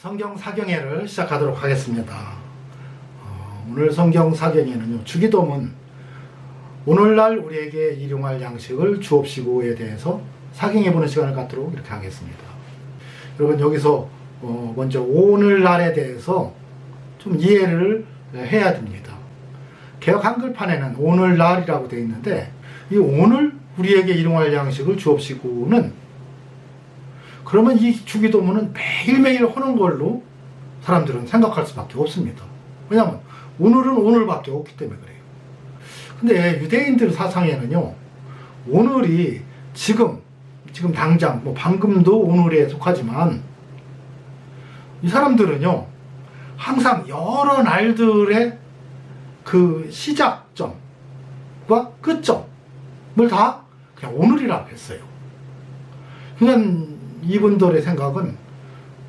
성경 사경회를 시작하도록 하겠습니다. 어, 오늘 성경 사경회는요, 주기도문 오늘날 우리에게 일용할 양식을 주옵시고에 대해서 사경해 보는 시간을 갖도록 이렇게 하겠습니다. 여러분 여기서 어, 먼저 오늘날에 대해서 좀 이해를 해야 됩니다. 개혁 한글판에는 오늘날이라고 되어 있는데 이 오늘 우리에게 일용할 양식을 주옵시고는 그러면 이 주기도문은 매일매일 하는 걸로 사람들은 생각할 수밖에 없습니다. 왜냐하면 오늘은 오늘밖에 없기 때문에 그래요. 근데 유대인들 사상에는요, 오늘이 지금, 지금 당장, 뭐 방금도 오늘에 속하지만, 이 사람들은요, 항상 여러 날들의 그 시작점과 끝점을 다 그냥 오늘이라고 했어요. 그냥 이분들의 생각은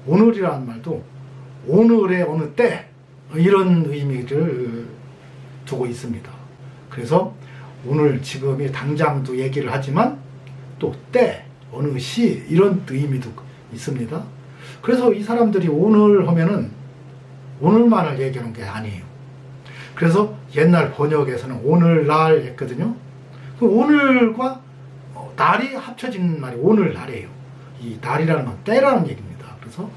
오늘이라는 말도 오늘의 어느 때 이런 의미를 두고 있습니다. 그래서 오늘 지금이 당장도 얘기를 하지만 또 때 어느 시 이런 의미도 있습니다. 그래서 이 사람들이 오늘 하면은 오늘만을 얘기하는 게 아니에요. 그래서 옛날 번역에서는 오늘날 했거든요. 그 오늘과 어, 날이 합쳐진 말이 오늘날이에요. 이 날이라는 건 때라는 얘기입니다. 그래서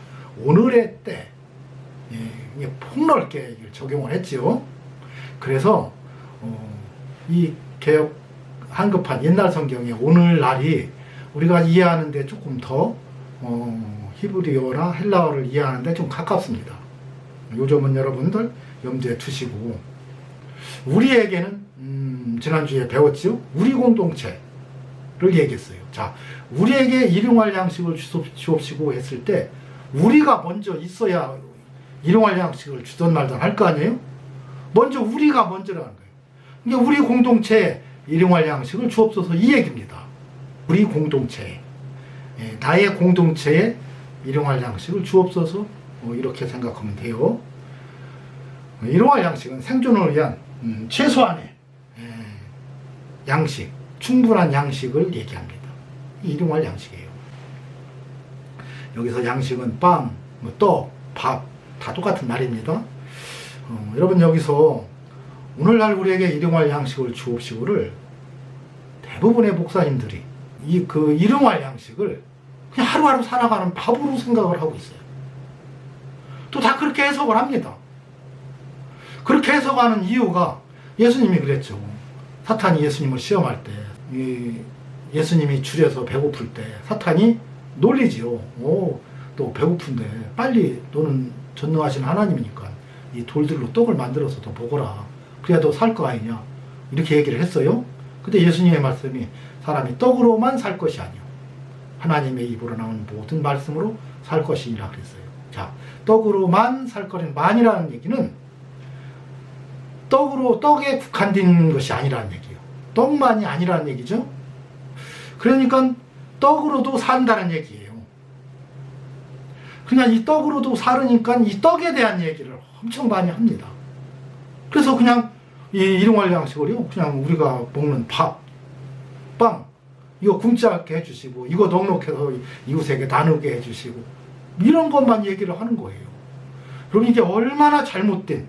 오늘의 때 예, 폭넓게 적용을 했지요. 그래서 어, 이 개혁 한급한 옛날 성경의 오늘날이 우리가 이해하는데 조금 더 어, 히브리어나 헬라어를 이해하는데 좀 가깝습니다. 요점은 여러분들 염두에 두시고 우리에게는 음, 지난주에 배웠지요. 우리 공동체 를 얘기했어요. 자, 우리에게 일용할 양식을 주옵- 주옵시고 했을 때 우리가 먼저 있어야 일용할 양식을 주던 말던 할 거 아니에요? 먼저 우리가 먼저라는 거예요. 이게 우리 공동체에 일용할 양식을 주옵소서 이 얘기입니다. 우리 공동체, 예, 나의 공동체에 일용할 양식을 주옵소서 어, 이렇게 생각하면 돼요. 어, 일용할 양식은 생존을 위한 음, 최소한의 예, 양식, 충분한 양식을 얘기합니다. 이 일용할 양식이에요. 여기서 양식은 빵, 뭐 떡, 밥, 다 똑같은 말입니다. 어, 여러분 여기서 오늘날 우리에게 일용할 양식을 주옵시고를 대부분의 목사님들이 이 그 일용할 양식을 그냥 하루하루 살아가는 밥으로 생각을 하고 있어요. 또 다 그렇게 해석을 합니다. 그렇게 해석하는 이유가 예수님이 그랬죠. 사탄이 예수님을 시험할 때, 이 예수님이 줄여서 배고플 때 사탄이 놀리지요. 오, 또 배고픈데 빨리 너는 전능하신 하나님이니까 이 돌들로 떡을 만들어서 더 먹어라. 그래야 너 살 거 아니냐. 이렇게 얘기를 했어요. 근데 예수님의 말씀이 사람이 떡으로만 살 것이 아니요. 하나님의 입으로 나온 모든 말씀으로 살 것이니라 그랬어요. 자, 떡으로만 살 거는 만이라는 얘기는 떡으로 떡에 국한된 것이 아니라는 얘기예요. 떡만이 아니라는 얘기죠. 그러니까 떡으로도 산다는 얘기예요. 그냥 이 떡으로도 살으니까 이 떡에 대한 얘기를 엄청 많이 합니다. 그래서 그냥 이 일용할 양식을요, 그냥 우리가 먹는 밥, 빵, 이거 굶지 않게 해주시고, 이거 넉넉해서 이웃에게 나누게 해주시고, 이런 것만 얘기를 하는 거예요. 그럼 이게 얼마나 잘못된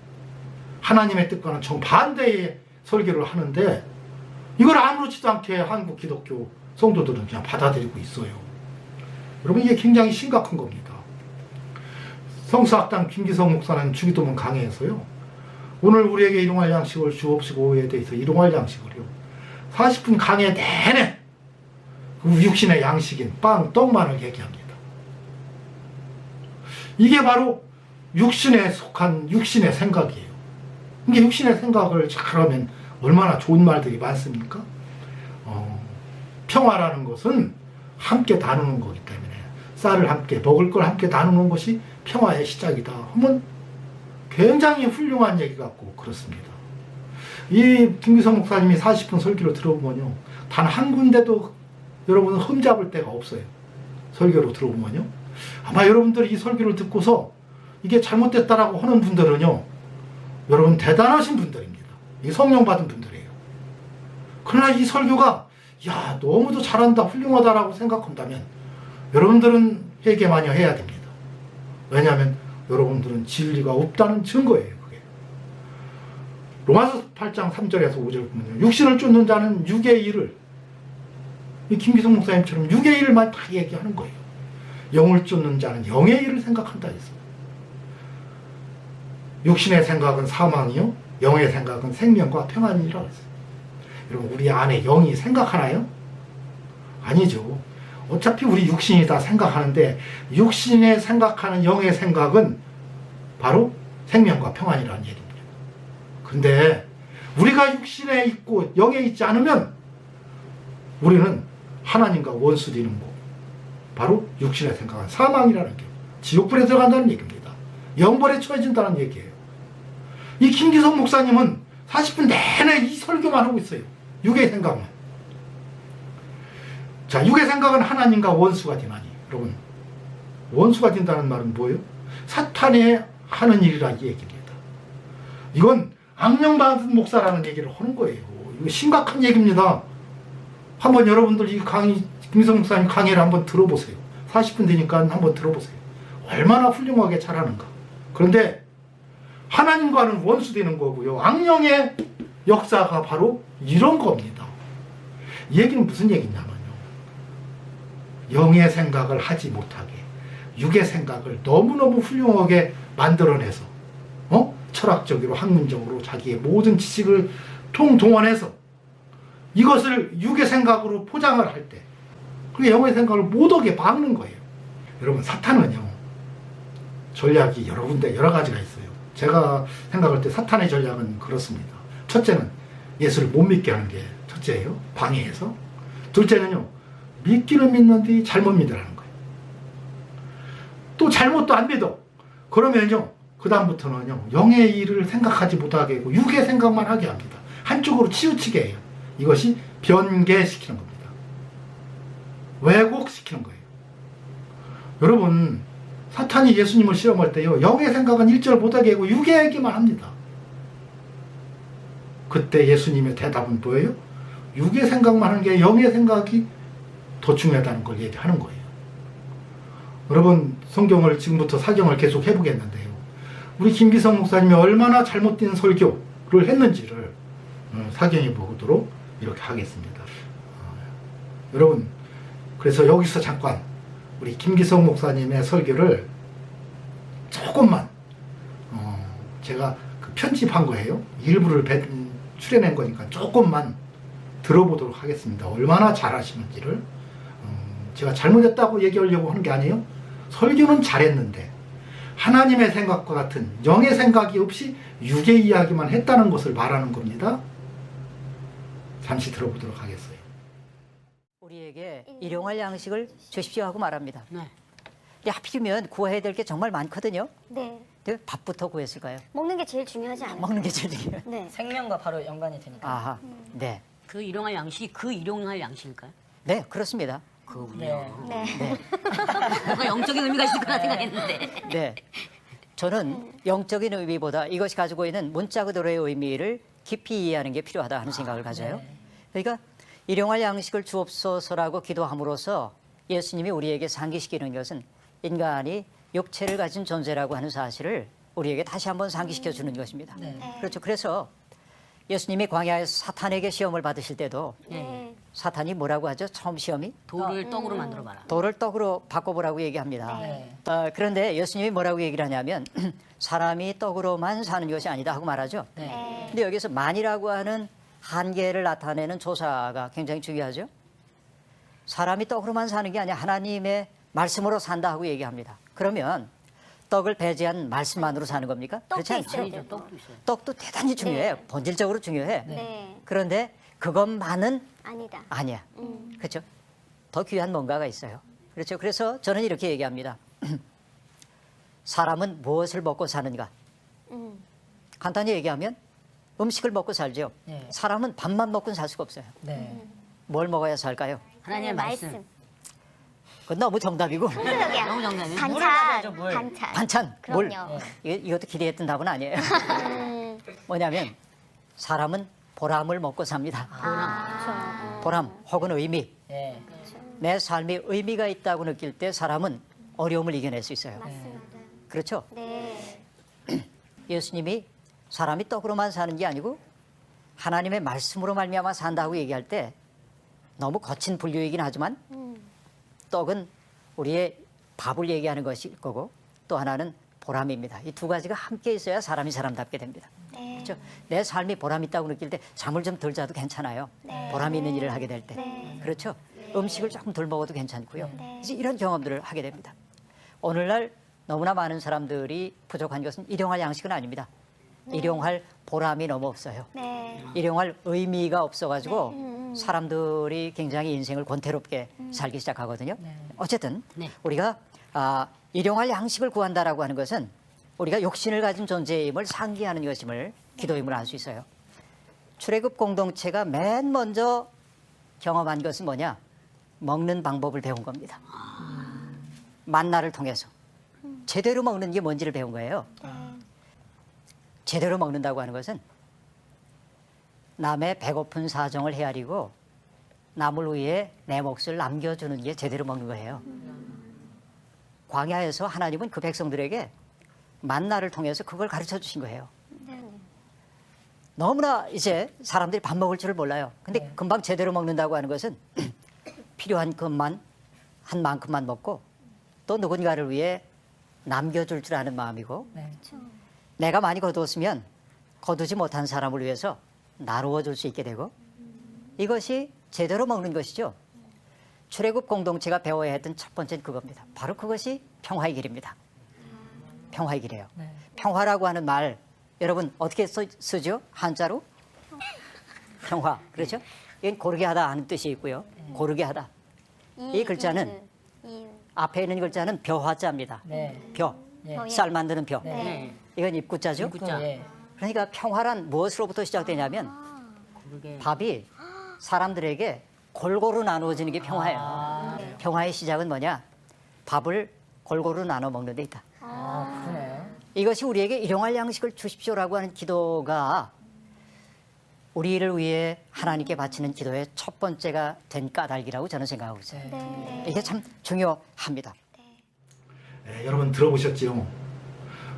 하나님의 뜻과는 정반대의 설교를 하는데, 이걸 아무렇지도 않게 한국 기독교 성도들은 그냥 받아들이고 있어요. 여러분, 이게 굉장히 심각한 겁니다. 성수학당 김기성 목사는 주기도문 강의에서요. 오늘 우리에게 일용할 양식을 주옵시고에 대해서 일용할 양식을요. 40분 강의 내내 그 육신의 양식인 빵, 떡만을 얘기합니다. 이게 바로 육신에 속한 육신의 생각이에요. 이게 육신의 생각을 잘하면 얼마나 좋은 말들이 많습니까? 어, 평화라는 것은 함께 나누는 거기 때문에 쌀을 함께 먹을 걸 함께 나누는 것이 평화의 시작이다 하면 굉장히 훌륭한 얘기 같고 그렇습니다. 이 김기성 목사님이 40분 설교를 들어보면요. 단 한 군데도 여러분은 흠잡을 데가 없어요. 설교로 들어보면요. 아마 여러분들이 이 설교를 듣고서 이게 잘못됐다라고 하는 분들은요. 여러분 대단하신 분들입니다. 이 성령 받은 분들이에요. 그러나 이 설교가 야 너무도 잘한다 훌륭하다라고 생각한다면 여러분들은 회개 마녀 해야 됩니다. 왜냐하면 여러분들은 진리가 없다는 증거예요. 그게. 로마서 8장 3절에서 5절 보면요. 육신을 쫓는 자는 육의 일을 이 김기성 목사님처럼 육의 일만 다 얘기하는 거예요. 영을 쫓는 자는 영의 일을 생각한다 했어요. 육신의 생각은 사망이요, 영의 생각은 생명과 평안이라 했어요. 여러분 우리 안에 영이 생각하나요? 아니죠. 어차피 우리 육신이 다 생각하는데 육신의 생각하는 영의 생각은 바로 생명과 평안이라는 얘기입니다. 근데 우리가 육신에 있고 영에 있지 않으면 우리는 하나님과 원수 되는 거. 바로 육신의 생각은 사망이라는 게 지옥불에 들어간다는 얘기입니다. 영벌에 처해진다는 얘기예요. 이 김기성 목사님은 40분 내내 이 설교만 하고 있어요. 육의 생각만. 자, 육의 생각은 하나님과 원수가 되나니. 여러분, 원수가 된다는 말은 뭐예요? 사탄이 하는 일이라 이 얘기입니다. 이건 악령받은 목사라는 얘기를 하는 거예요. 이거 심각한 얘기입니다. 한번 여러분들 이 강의, 김성 목사님 강의를 한번 들어보세요. 40분 되니까 한번 들어보세요. 얼마나 훌륭하게 잘하는가. 그런데 하나님과는 원수 되는 거고요. 악령의 역사가 바로 이런 겁니다. 이 얘기는 무슨 얘기냐면요. 영의 생각을 하지 못하게 육의 생각을 너무너무 훌륭하게 만들어내서 어? 철학적으로 학문적으로 자기의 모든 지식을 통동원해서 이것을 육의 생각으로 포장을 할 때 그게 영의 생각을 못 오게 막는 거예요. 여러분 사탄은요 전략이 여러 군데 여러 가지가 있어요. 제가 생각할 때 사탄의 전략은 그렇습니다. 첫째는 예수를 못 믿게 하는 게 첫째예요. 방해해서. 둘째는요 믿기는 믿는데 잘못 믿으라는 거예요. 또 잘못도 안 믿어. 그러면요 그 다음부터는요 영의 일을 생각하지 못하게 하고 육의 생각만 하게 합니다. 한쪽으로 치우치게 해요. 이것이 변개시키는 겁니다. 왜곡시키는 거예요. 여러분, 사탄이 예수님을 시험할 때요, 영의 생각은 일절 못하게 하고 얘기만 합니다. 그때 예수님의 대답은 뭐예요? 육의 생각만 하는 게 영의 생각이 더 중요하다는 걸 얘기하는 거예요. 여러분, 성경을 지금부터 사경을 계속 해보겠는데요. 우리 김기성 목사님이 얼마나 잘못된 설교를 했는지를 어, 사경해 보도록 이렇게 하겠습니다. 어, 여러분, 그래서 여기서 잠깐 우리 김기성 목사님의 설교를 조금만 어, 제가 그 편집한 거예요. 일부를 배- 출연한 거니까 조금만 들어보도록 하겠습니다. 얼마나 잘하시는지를 음, 제가 잘못했다고 얘기하려고 하는 게 아니에요. 설교는 잘했는데 하나님의 생각과 같은 영의 생각이 없이 육의 이야기만 했다는 것을 말하는 겁니다. 잠시 들어보도록. 우리에게 일용할 양식을 주십시오 하고 말합니다. 네. 근데 하필이면 구해야 될 게 정말 많거든요. 네. 근데 밥부터 구했을까요? 먹는 게 제일 중요하지 않아요? 먹는 게 제일 중요해요. 네. 생명과 바로 연관이 되니까. 아하, 네. 그 일용할 양식이 그 일용할 양식일까요? 네, 그렇습니다. 그군요. 네. 네. 네. 뭔가 영적인 의미가 있을 거라 생각했는데. 네. 저는 영적인 의미보다 이것이 가지고 있는 문자 그대로의 의미를 깊이 이해하는 게 필요하다 하는 생각을 가져요. 그러니까 일용할 양식을 주옵소서라고 기도함으로써 예수님이 우리에게 상기시키는 것은 인간이 육체를 가진 존재라고 하는 사실을 우리에게 다시 한번 상기시켜 주는 것입니다. 네. 그렇죠. 그래서 예수님이 광야에서 사탄에게 시험을 받으실 때도 네. 사탄이 뭐라고 하죠? 처음 시험이 돌을 떡으로 만들어 봐라. 돌을 떡으로 바꿔보라고 얘기합니다. 네. 어, 그런데 예수님이 뭐라고 얘기를 하냐면 사람이 떡으로만 사는 것이 아니다 하고 말하죠. 네. 네. 근데 여기서 만이라고 하는 한계를 나타내는 조사가 굉장히 중요하죠. 사람이 떡으로만 사는 게 아니라 하나님의 말씀으로 산다 하고 얘기합니다. 그러면 떡을 배제한 말씀만으로 사는 겁니까? 그렇지 않죠. 떡도 있어요. 떡도 대단히 중요해. 요 본질적으로 중요해. 네. 그런데 그것만은 아니다. 아니야. 음. 그렇죠? 더 귀한 뭔가가 있어요. 그렇죠? 그래서 저는 이렇게 얘기합니다. 사람은 무엇을 먹고 사는가? 음. 간단히 얘기하면 음식을 먹고 살죠. 네. 사람은 밥만 먹고는 살 수가 없어요. 네. 뭘 먹어야 살까요? 하나님의 말씀. 그건 너무 정답이고. 너무 반찬. 먹어야죠, 물. 반찬. 반찬, 물. 그럼요. 이- 이것도 기대했던 답은 아니에요. 음. 뭐냐면 사람은 보람을 먹고 삽니다. 아. 그렇죠. 보람 혹은 의미. 네. 내 삶에 의미가 있다고 느낄 때 사람은 어려움을 이겨낼 수 있어요. 맞습니다. 그렇죠? 네. 예수님이 사람이 떡으로만 사는 게 아니고 하나님의 말씀으로 말미암아 산다고 얘기할 때 너무 거친 분류이긴 하지만 음. 떡은 우리의 밥을 얘기하는 것일 거고 또 하나는 보람입니다. 이 두 가지가 함께 있어야 사람이 사람답게 됩니다. 네. 그렇죠? 내 삶이 보람 있다고 느낄 때 잠을 좀 덜 자도 괜찮아요. 네. 보람 있는 일을 하게 될 때. 네. 그렇죠? 음식을 조금 덜 먹어도 괜찮고요. 네. 이제 이런 경험들을 하게 됩니다. 오늘날 너무나 많은 사람들이 부족한 것은 일용할 양식은 아닙니다. 일용할 보람이 너무 없어요. 네. 일용할 의미가 없어가지고 네. 음, 음. 사람들이 굉장히 인생을 권태롭게 살기 시작하거든요. 어쨌든 네. 우리가 아, 일용할 양식을 구한다라고 하는 것은 우리가 욕심을 가진 존재임을 상기하는 것임을 기도임을 알 수 있어요. 출애굽 공동체가 맨 먼저 경험한 것은 뭐냐? 먹는 방법을 배운 겁니다. 만나를 통해서 제대로 먹는 게 뭔지를 배운 거예요. 네. 제대로 먹는다고 하는 것은 남의 배고픈 사정을 헤아리고 남을 위해 내 몫을 남겨주는 게 제대로 먹는 거예요. 광야에서 하나님은 그 백성들에게 만나를 통해서 그걸 가르쳐 주신 거예요. 네. 너무나 이제 사람들이 밥 먹을 줄을 몰라요. 근데 금방 제대로 먹는다고 하는 것은 필요한 것만 한 만큼만 먹고 또 누군가를 위해 남겨줄 줄 아는 마음이고 내가 많이 거두었으면 거두지 못한 사람을 위해서 나누어 줄 수 있게 되고 이것이 제대로 먹는 것이죠. 출애굽 공동체가 배워야 했던 첫 번째는 그겁니다. 바로 그것이 평화의 길입니다. 평화의 길이에요. 평화라고 하는 말 여러분 어떻게 써, 쓰죠? 한자로? 평화. 그렇죠? 이건 고르게 하다 하는 뜻이 있고요. 고르게 하다. 이 글자는 이, 앞에 있는 글자는 벼화자입니다. 네. 벼. 네. 쌀 만드는 벼. 네. 이건 입구자죠. 입구자. 예. 그러니까 평화란 무엇으로부터 시작되냐면 그러게. 밥이 사람들에게 골고루 나누어지는 게 평화예요. 아, 평화의 시작은 뭐냐? 밥을 골고루 나눠 먹는 데 있다. 아, 그러네. 이것이 우리에게 일용할 양식을 주십시오라고 하는 기도가 우리를 위해 하나님께 바치는 기도의 첫 번째가 된 까닭이라고 저는 생각하고 있어요. 네. 이게 참 중요합니다. 네, 여러분 들어보셨지요?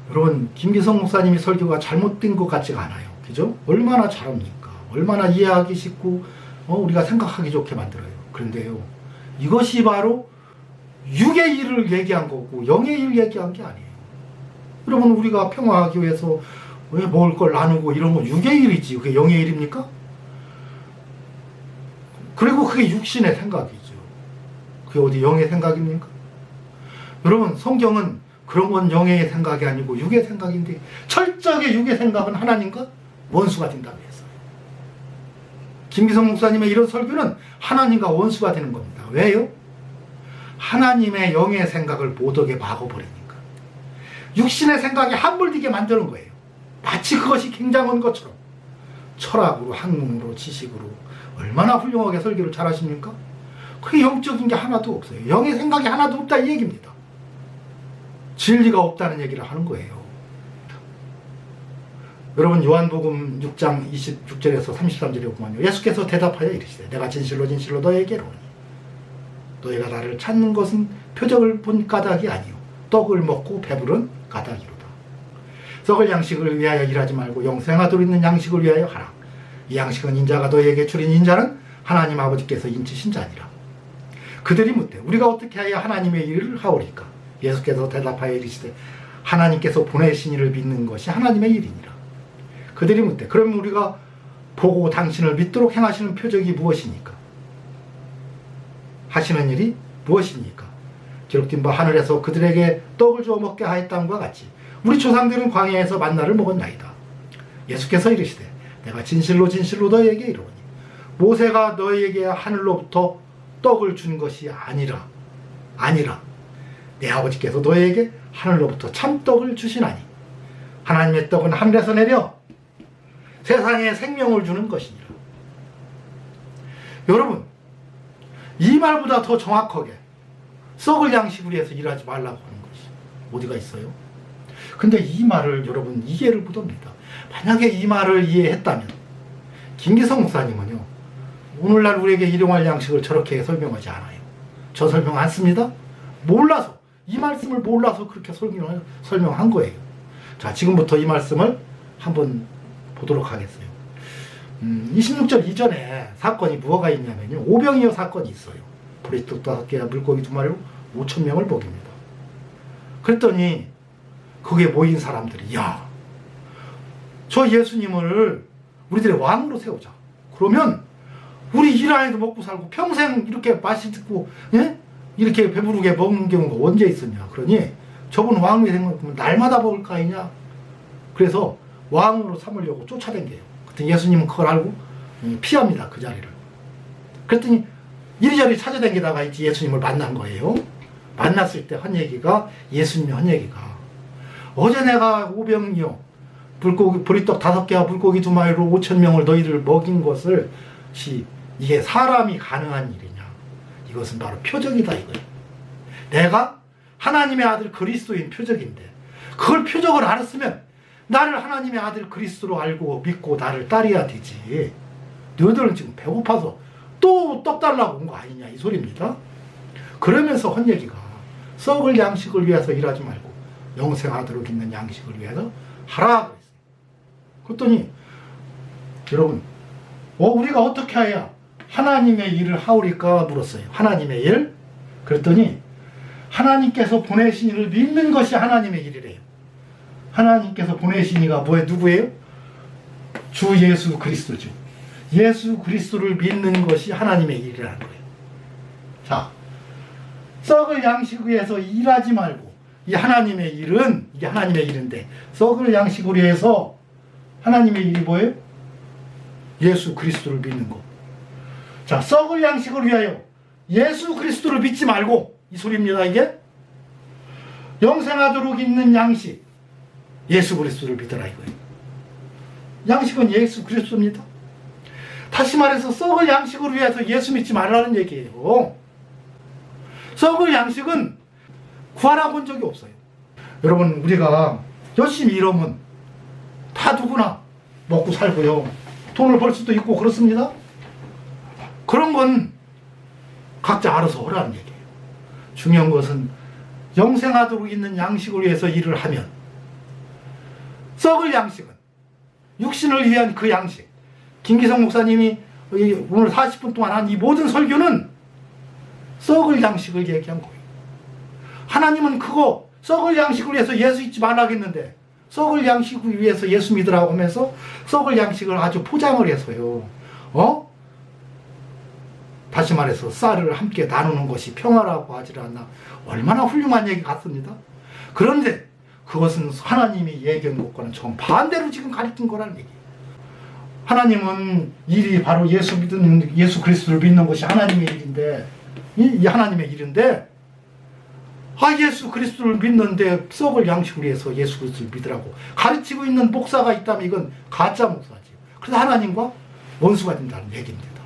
여러분 김기성 목사님이 설교가 잘못된 것 같지가 않아요. 그죠? 얼마나 잘합니까? 얼마나 이해하기 쉽고 어, 우리가 생각하기 좋게 만들어요. 그런데요, 이것이 바로 육의 일을 얘기한 거고 영의 일을 얘기한 게 아니에요. 여러분 우리가 평화하기 위해서 왜 먹을 걸 나누고 이런 거 육의 일이지 그게 영의 일입니까? 그리고 그게 육신의 생각이죠. 그게 어디 영의 생각입니까? 여러분 성경은 그런 건 영의 생각이 아니고 육의 생각인데 철저하게 육의 생각은 하나님과 원수가 된다고 했어요. 김기성 목사님의 이런 설교는 하나님과 원수가 되는 겁니다. 왜요? 하나님의 영의 생각을 모독에 막아버리니까. 육신의 생각이 함몰되게 만드는 거예요. 마치 그것이 굉장한 것처럼. 철학으로, 학문으로, 지식으로 얼마나 훌륭하게 설교를 잘하십니까? 그게 영적인 게 하나도 없어요. 영의 생각이 하나도 없다 이 얘기입니다. 진리가 없다는 얘기를 하는 거예요. 여러분 요한복음 6장 26절에서 33절에 보면요. 예수께서 대답하여 이르시되 내가 진실로 진실로 너에게 이르노니 너희가 나를 찾는 것은 표적을 본 까닭이 아니요 떡을 먹고 배부른 까닭이로다. 썩을 양식을 위하여 일하지 말고 영생하도록 있는 양식을 위하여 하라. 이 양식은 인자가 너희에게 주린 인자는 하나님 아버지께서 인치신 자니라. 그들이 묻되 우리가 어떻게 하여 하나님의 일을 하오리까? 예수께서 대답하여 이르시되 하나님께서 보내신 이를 믿는 것이 하나님의 일이니라. 그들이 묻되 그럼 우리가 보고 당신을 믿도록 행하시는 표적이 무엇이니까? 하시는 일이 무엇입니까? 기록된 바 하늘에서 그들에게 떡을 주어 먹게 하였다과 같이 우리 조상들은 광야에서 만나를 먹었나이다. 예수께서 이르시되 내가 진실로 진실로 너희에게 이르노니 모세가 너희에게 하늘로부터 떡을 준 것이 아니라 아니라 내 아버지께서 너희에게 하늘로부터 참떡을 주시나니 하나님의 떡은 하늘에서 내려 세상에 생명을 주는 것이니라. 여러분 이 말보다 더 정확하게 썩을 양식을 위해서 일하지 말라고 하는 것이 어디가 있어요? 근데 이 말을 여러분 이해를 못합니다. 만약에 이 말을 이해했다면 김기성 목사님은요 오늘날 우리에게 일용할 양식을 저렇게 설명하지 않아요. 저 설명 안 씁니다. 몰라서 이 말씀을 몰라서 그렇게 설명을, 설명한 거예요. 자, 지금부터 이 말씀을 한번 보도록 하겠어요. 음, 26절 이전에 사건이 무엇가 있냐면요. 오병이어 사건이 있어요. 브리또 다섯 개와 물고기 두 마리로 5천 명을 먹입니다. 그랬더니 거기에 모인 사람들이 야, 저 예수님을 우리들의 왕으로 세우자. 그러면 우리 일 안에도 먹고 살고 평생 이렇게 맛있고 예? 이렇게 배부르게 먹는 경우가 언제 있었냐. 그러니 저분 왕이 생각하면 날마다 먹을 거 아니냐. 그래서 왕으로 삼으려고 쫓아댕겨요. 그때 예수님은 그걸 알고 음, 피합니다. 그 자리를. 그랬더니 이리저리 찾아다니다가 이제 예수님을 만난 거예요. 만났을 때 한 얘기가 예수님이 한 얘기가 어제 내가 오병이요 불고기 보리떡 다섯 개와 물고기 두 마리로 오천 명을 너희를 먹인 것을 시 이게 사람이 가능한 일이냐 이것은 바로 표적이다 이거예요. 내가 하나님의 아들 그리스도인 표적인데 그걸 표적을 알았으면 나를 하나님의 아들 그리스도로 알고 믿고 나를 따르야 되지. 너희들은 지금 배고파서 또 떡 달라고 온 거 아니냐 이 소리입니다. 그러면서 한 얘기가 썩을 양식을 위해서 일하지 말고 영생하도록 있는 양식을 위해서 하라 그랬어요. 그랬더니 여러분 어, 우리가 어떻게 해야 하나님의 일을 하오리까 물었어요. 하나님의 일? 그랬더니 하나님께서 보내신 일을 믿는 것이 하나님의 일이래요. 하나님께서 보내신 이가 뭐에 누구예요? 주 예수 그리스도죠. 예수 그리스도를 믿는 것이 하나님의 일이라는 거예요. 자, 썩을 양식 위해서 일하지 말고 이 하나님의 일은 이게 하나님의 일인데 썩을 양식을 위해서 하나님의 일이 뭐예요? 예수 그리스도를 믿는 것. 자, 썩을 양식을 위하여 예수 그리스도를 믿지 말고 이 소리입니다, 이게. 영생하도록 있는 양식. 예수 그리스도를 믿어라 이거예요. 양식은 예수 그리스도입니다. 다시 말해서 썩을 양식을 위해서 예수 믿지 말라는 얘기예요. 썩을 양식은 구하라 본 적이 없어요. 여러분 우리가 열심히 일하면 다 누구나 먹고 살고요. 돈을 벌 수도 있고 그렇습니다. 그런 건 각자 알아서 하라는 얘기예요. 중요한 것은 영생하도록 있는 양식을 위해서 일을 하면 썩을 양식은 육신을 위한 그 양식. 김기성 목사님이 이 오늘 40분 동안 한 이 모든 설교는 썩을 양식을 얘기한 거예요. 하나님은 그거 썩을 양식을 위해서 예수 잊지 말라겠는데 썩을 양식을 위해서 예수 믿으라고 하면서 썩을 양식을 아주 포장을 해서요. 어? 다시 말해서 쌀을 함께 나누는 것이 평화라고 하질 않나. 얼마나 훌륭한 얘기 같습니다. 그런데 그것은 하나님이 얘기한 것과는 정반대로 지금 가르친 거라는 얘기예요. 하나님은 일이 바로 예수 믿는 예수 그리스도를 믿는 것이 하나님의 일인데 이, 이 하나님의 일인데 아 예수 그리스도를 믿는데 썩을 양식을 위해서 예수 그리스도를 믿으라고 가르치고 있는 목사가 있다면 이건 가짜 목사지. 그래서 하나님과 원수가 된다는 얘기입니다.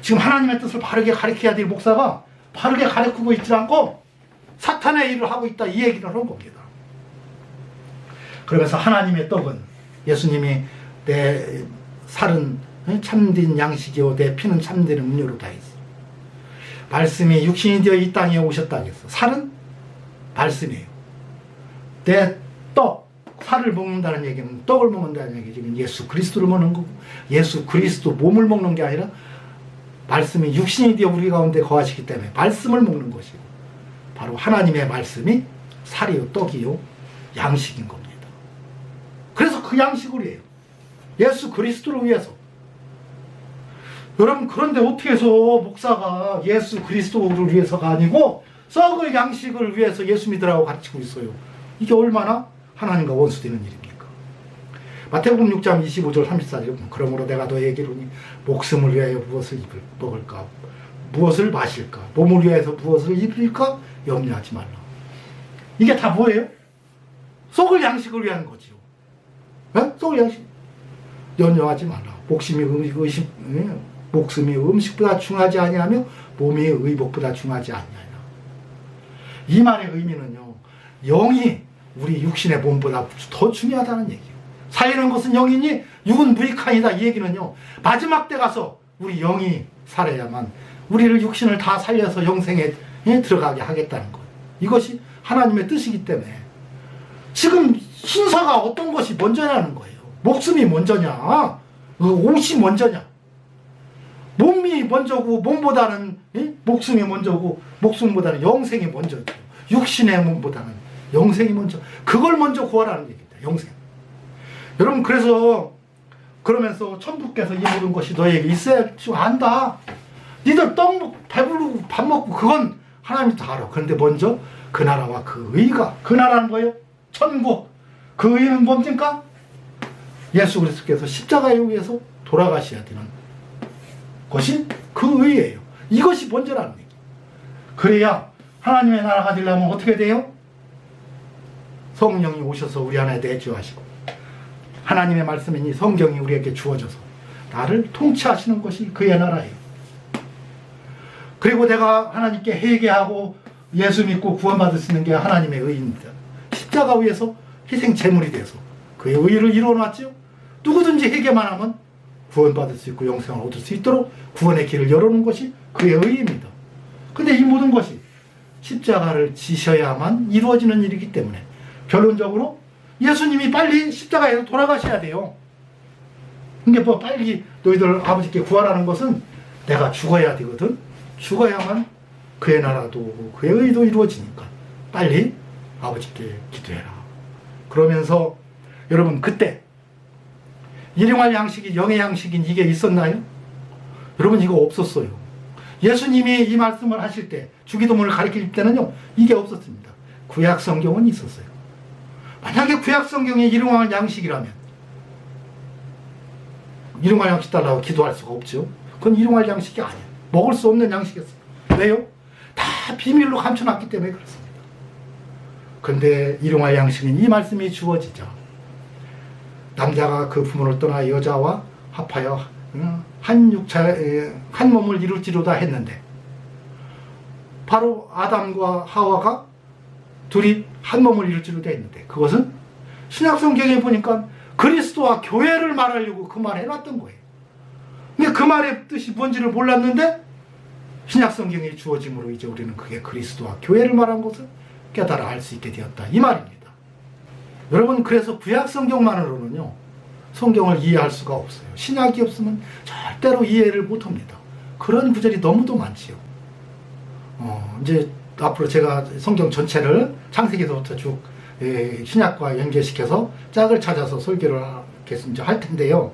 지금 하나님의 뜻을 바르게 가르쳐야 될 목사가 바르게 가르치고 있지 않고 사탄의 일을 하고 있다 이 얘기를 한 겁니다. 그러면서 하나님의 떡은 예수님이 내 살은 참된 양식이요 내 피는 참된 음료로다 했어. 말씀이 육신이 되어 이 땅에 오셨다 했어. 살은 말씀이에요. 내 떡, 살을 먹는다는 얘기는 떡을 먹는다는 얘기는 예수 그리스도를 먹는 거고 예수 그리스도 몸을 먹는 게 아니라 말씀이 육신이 되어 우리 가운데 거하시기 때문에 말씀을 먹는 것이고 바로 하나님의 말씀이 살이요 떡이요 양식인 겁니다. 그래서 그 양식을 위해요. 예수 그리스도를 위해서. 여러분 그런데 어떻게 해서 목사가 예수 그리스도를 위해서가 아니고 썩을 양식을 위해서 예수 믿으라고 가르치고 있어요. 이게 얼마나 하나님과 원수되는 일입니까? 마태복음 6장 25절 34절 보면 그러므로 내가 너에게 이르니 목숨을 위하여 무엇을 입을 먹을까 무엇을 마실까 몸을 위하여서 무엇을 입을까 염려하지 말라. 이게 다 뭐예요? 썩을 양식을 위한 거지요. 어? 썩을 양식 염려하지 말라. 목숨이 음식, 의식, 예, 목숨이 음식보다 중하지 아니하며 몸이 의복보다 중하지 아니하라. 이 말의 의미는요. 영이 우리 육신의 몸보다 더 중요하다는 얘기예요. 살리는 것은 영이니 육은 무익하니다. 이 얘기는요. 마지막 때 가서 우리 영이 살아야만 우리를 육신을 다 살려서 영생에 예, 들어가게 하겠다는 거예요. 이것이 하나님의 뜻이기 때문에 지금 신사가 어떤 것이 먼저냐는 거예요. 목숨이 먼저냐, 그 옷이 먼저냐. 몸이 먼저고 몸보다는 예? 목숨이 먼저고 목숨보다는 영생이 먼저죠. 육신의 몸보다는 영생이 먼저. 그걸 먼저 구하라는 얘기입니다. 영생. 여러분 그래서 그러면서 천부께서 이 모든 것이 너에게 있어야 줄 안다. 니들 떡 배부르고 밥 먹고 그건 하나님이 다 알아. 그런데 먼저 그 나라와 그 의가 그 나라는 뭐예요? 천국. 그 의는 뭡니까? 예수 그리스도께서 십자가에 의해서 돌아가셔야 되는 것이 그 의예요. 이것이 먼저라는 얘기. 그래야 하나님의 나라가 되려면 어떻게 돼요? 성령이 오셔서 우리 안에 내주하시고 하나님의 말씀이니 성경이 우리에게 주어져서 나를 통치하시는 것이 그의 나라예요. 그리고 내가 하나님께 회개하고 예수 믿고 구원받을 수 있는 게 하나님의 의입니다. 십자가 위에서 희생 제물이 돼서 그의 의를 이루어 놨죠. 누구든지 회개만 하면 구원받을 수 있고 영생을 얻을 수 있도록 구원의 길을 열어놓은 것이 그의 의입니다. 근데 이 모든 것이 십자가를 지셔야만 이루어지는 일이기 때문에 결론적으로 예수님이 빨리 십자가에서 돌아가셔야 돼요. 근데 뭐 빨리 너희들 아버지께 구하라는 것은 내가 죽어야 되거든. 죽어야만 그의 나라도 그의 의도 이루어지니까 빨리 아버지께 기도해라. 그러면서 여러분 그때 일용할 양식이 영의 양식인 이게 있었나요? 여러분 이거 없었어요. 예수님이 이 말씀을 하실 때 주기도문을 가르칠 때는요 이게 없었습니다. 구약 성경은 있었어요. 만약에 구약 성경에 일용할 양식이라면 일용할 양식 달라고 기도할 수가 없죠. 그건 일용할 양식이 아니에요. 먹을 수 없는 양식이었어요. 왜요? 다 비밀로 감춰놨기 때문에 그렇습니다. 그런데 일용할 양식은 이 말씀이 주어지자 남자가 그 부모를 떠나 여자와 합하여 음, 한 육체 에, 한 몸을 이룰지로다 했는데 바로 아담과 하와가 둘이 한 몸을 이룰지로다 했는데 그것은 신약 성경에 보니까 그리스도와 교회를 말하려고 그 말을 해놨던 거예요. 근데 그 말의 뜻이 뭔지를 몰랐는데 신약 성경에 주어짐으로 이제 우리는 그게 그리스도와 교회를 말한 것을 깨달아 알 수 있게 되었다 이 말입니다. 여러분 그래서 구약 성경만으로는요 성경을 이해할 수가 없어요. 신약이 없으면 절대로 이해를 못합니다. 그런 구절이 너무도 많지요. 어, 이제 앞으로 제가 성경 전체를 창세기서부터 쭉 예, 신약과 연계시켜서 짝을 찾아서 설교를 이제 할 텐데요.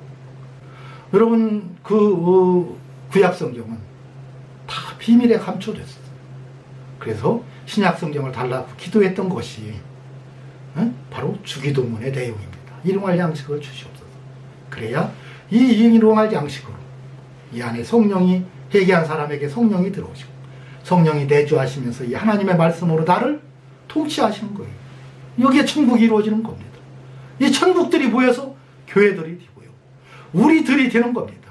여러분 그 어, 구약 성경은 다 비밀에 감춰졌어요. 그래서 신약 성경을 달라고 기도했던 것이 응? 바로 주기도문의 내용입니다. 일용할 양식을 주시옵소서. 그래야 이 일용할 양식으로 이 안에 성령이 회개한 사람에게 성령이 들어오시고 성령이 내주하시면서 이 하나님의 말씀으로 나를 통치하시는 거예요. 여기에 천국이 이루어지는 겁니다. 이 천국들이 모여서 교회들이 되고요. 우리들이 되는 겁니다.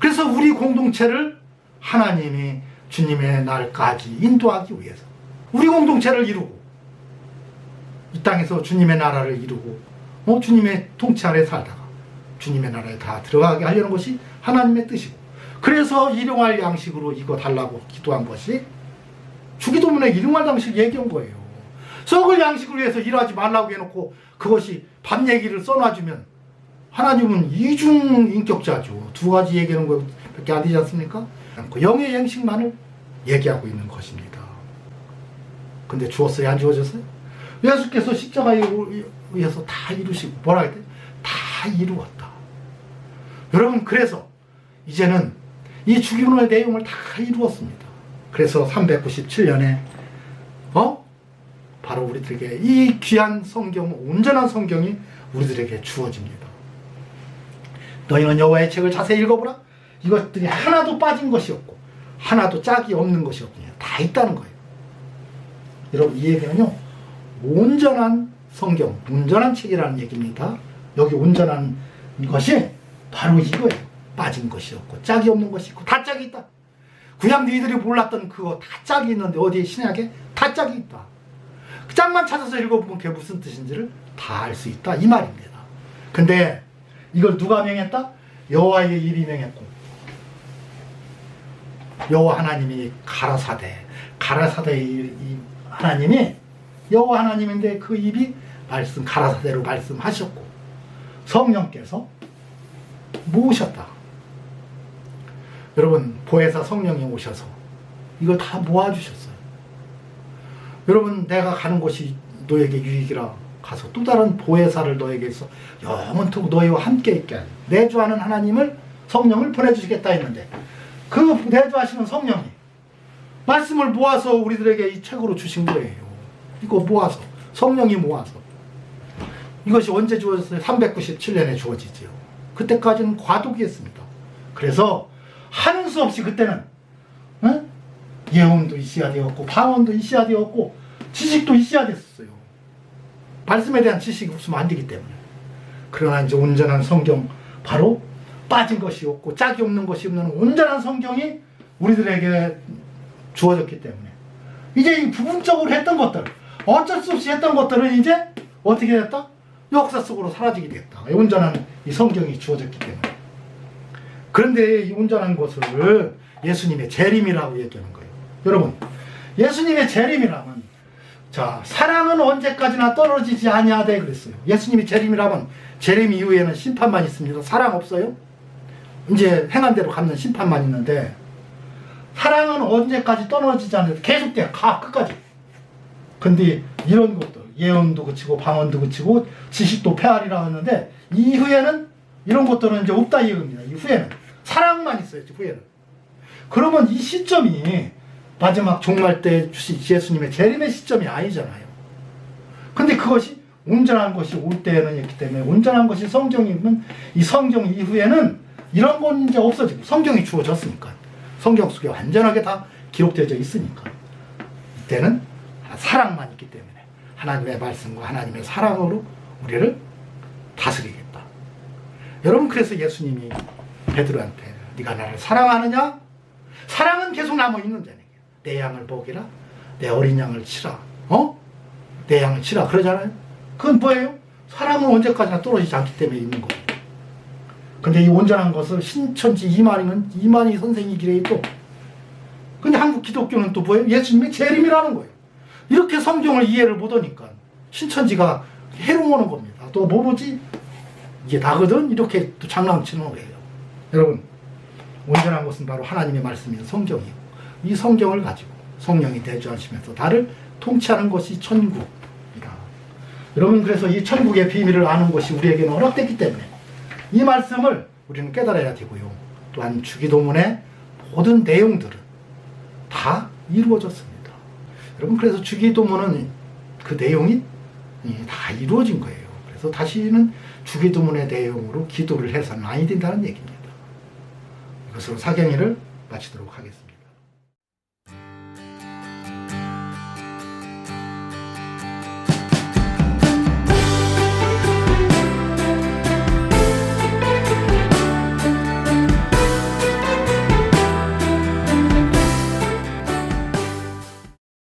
그래서 우리 공동체를 하나님이 주님의 날까지 인도하기 위해서 우리 공동체를 이루고 이 땅에서 주님의 나라를 이루고 어, 주님의 통치 아래 살다가 주님의 나라에 다 들어가게 하려는 것이 하나님의 뜻이고 그래서 일용할 양식으로 이거 달라고 기도한 것이 주기도문에 일용할 양식 얘기한 거예요. 썩을 양식을 위해서 일하지 말라고 해놓고 그것이 밥 얘기를 써놔주면 하나님은 이중 인격자죠. 두 가지 얘기하는 것밖에 안 되지 않습니까? 그 영의 양식만을 얘기하고 있는 것입니다. 근데 주었어요? 안 주어졌어요? 예수께서 십자가에 의해서 다 이루시고 뭐라 했대? 다 이루었다. 여러분 그래서 이제는 이 주기문의 내용을 다 이루었습니다. 그래서 397년에 어? 바로 우리들에게 이 귀한 성경, 온전한 성경이 우리들에게 주어집니다. 너희는 여호와의 책을 자세히 읽어보라. 이것들이 하나도 빠진 것이 없고 하나도 짝이 없는 것이 없냐. 다 있다는 거예요. 여러분 이 얘기는요. 온전한 성경, 온전한 책이라는 얘기입니다. 여기 온전한 것이 바로 이거예요. 빠진 것이 없고 짝이 없는 것이 있고 다 짝이 있다. 구약 너희들이 몰랐던 그거 다 짝이 있는데 어디에 신약에 다 짝이 있다. 그 짝만 찾아서 읽어보면 그게 무슨 뜻인지를 다 알 수 있다 이 말입니다. 근데 이걸 누가 명했다? 여호와의 일이 명했고 여호와 하나님이 가라사대 가라사대 이, 이 하나님이 여호와 하나님인데 그 입이 말씀 가라사대로 말씀하셨고 성령께서 모으셨다. 여러분 보혜사 성령이 오셔서 이걸 다 모아주셨어요. 여러분 내가 가는 곳이 너에게 유익이라 가서 또 다른 보혜사를 너에게서 영원토록 너희와 함께 있게 하는 내주하는 하나님을 성령을 보내주시겠다 했는데 그 내주하시는 성령이 말씀을 모아서 우리들에게 이 책으로 주신 거예요. 이거 모아서 성령이 모아서 이것이 언제 주어졌어요? 397년에 주어지지요. 그때까지는 과도기였습니다. 그래서 하는 수 없이 그때는 응? 예언도 있어야 되었고 방언도 있어야 되었고 지식도 있어야 됐었어요. 말씀에 대한 지식이 없으면 안 되기 때문에. 그러나 이제 온전한 성경 바로 빠진 것이 없고 짝이 없는 것이 없는 온전한 성경이 우리들에게 주어졌기 때문에 이제 이 부분적으로 했던 것들 어쩔 수 없이 했던 것들은 이제 어떻게 됐다? 역사 속으로 사라지게 됐다. 온전한 이 성경이 주어졌기 때문에. 그런데 이 온전한 것을 예수님의 재림이라고 얘기하는 거예요. 여러분, 예수님의 재림이라면 자 사랑은 언제까지나 떨어지지 아니하되 그랬어요. 예수님이 재림이라면 재림 이후에는 심판만 있습니다. 사랑 없어요? 이제 행한 대로 갚는 심판만 있는데 사랑은 언제까지 떨어지지 않아도 계속 돼 가 끝까지. 근데 이런 것들 예언도 그치고 방언도 그치고 지식도 폐하리라 하는데 이후에는 이런 것들은 이제 없다 이겁니다. 이후에는 사랑만 있어요. 후에는. 그러면 이 시점이 마지막 종말 때 주신 예수님의 재림의 시점이 아니잖아요. 근데 그것이 온전한 것이 올 때에는 있기 때문에 온전한 것이 성경이면 이 성경 이후에는 이런 건 이제 없어지고 성경이 주어졌으니까 성경 속에 완전하게 다 기록되어 있으니까 이때는 사랑만 있기 때문에 하나님의 말씀과 하나님의 사랑으로 우리를 다스리겠다. 여러분 그래서 예수님이 베드로한테 네가 나를 사랑하느냐? 사랑은 계속 남아 있는데 내 양을 먹이라, 내 어린 양을 치라, 어? 내 양을 치라 그러잖아요. 그건 뭐예요? 사랑은 언제까지나 떨어지지 않기 때문에 있는 거예요. 근데 이 온전한 것을 신천지 이만희는 이만희 선생이 기래에 또 근데 한국 기독교는 또 뭐예요? 예수님의 재림이라는 거예요. 이렇게 성경을 이해를 못하니까 신천지가 해롱하는 겁니다. 또 뭐지? 이게 나거든? 이렇게 또 장난치는 거예요. 여러분, 온전한 것은 바로 하나님의 말씀인 성경이고 이 성경을 가지고 성령이 대주하시면서 나를 통치하는 것이 천국이다. 여러분 그래서 이 천국의 비밀을 아는 것이 우리에게는 허락됐기 때문에 이 말씀을 우리는 깨달아야 되고요. 또한 주기도문의 모든 내용들은 다 이루어졌습니다. 여러분 그래서 주기도문은 그 내용이 다 이루어진 거예요. 그래서 다시는 주기도문의 내용으로 기도를 해서는 아니 된다는 얘기입니다. 이것으로 사경회를 마치도록 하겠습니다.